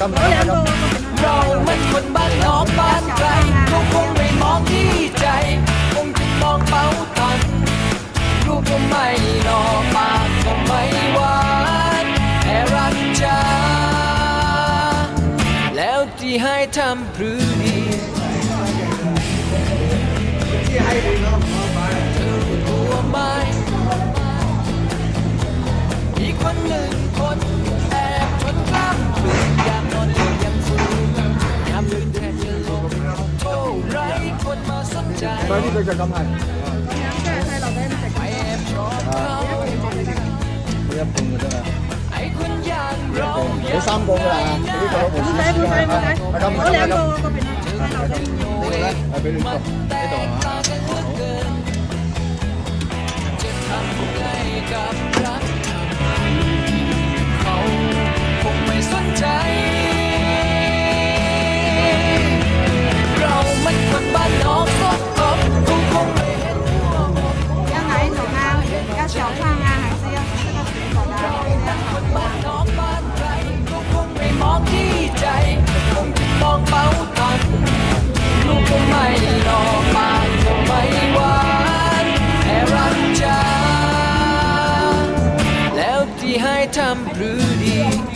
กำลังเรามันคนบ้านนอกบ้านไกลเขาคงไม่มองที่ใจ คงจะมองเป้าตันลูกก็ไม่นอกปากก็ไม่ว่าแต่รักจ้าแล้วที่ให้ทำพรือดีที่ให้ Bernie bây giờ cầm hành Bây giờ cùng rồi đó Để xong cùng là Đi vào cùng Đi vào cùng Đi vào cùng Đi vào cùng Đi vào cùng Đi vào cùng อกเป้ไม่หลอกปากก็ไม่หวานแค่รักจ้าแล้วที่ให้ทำหรือดี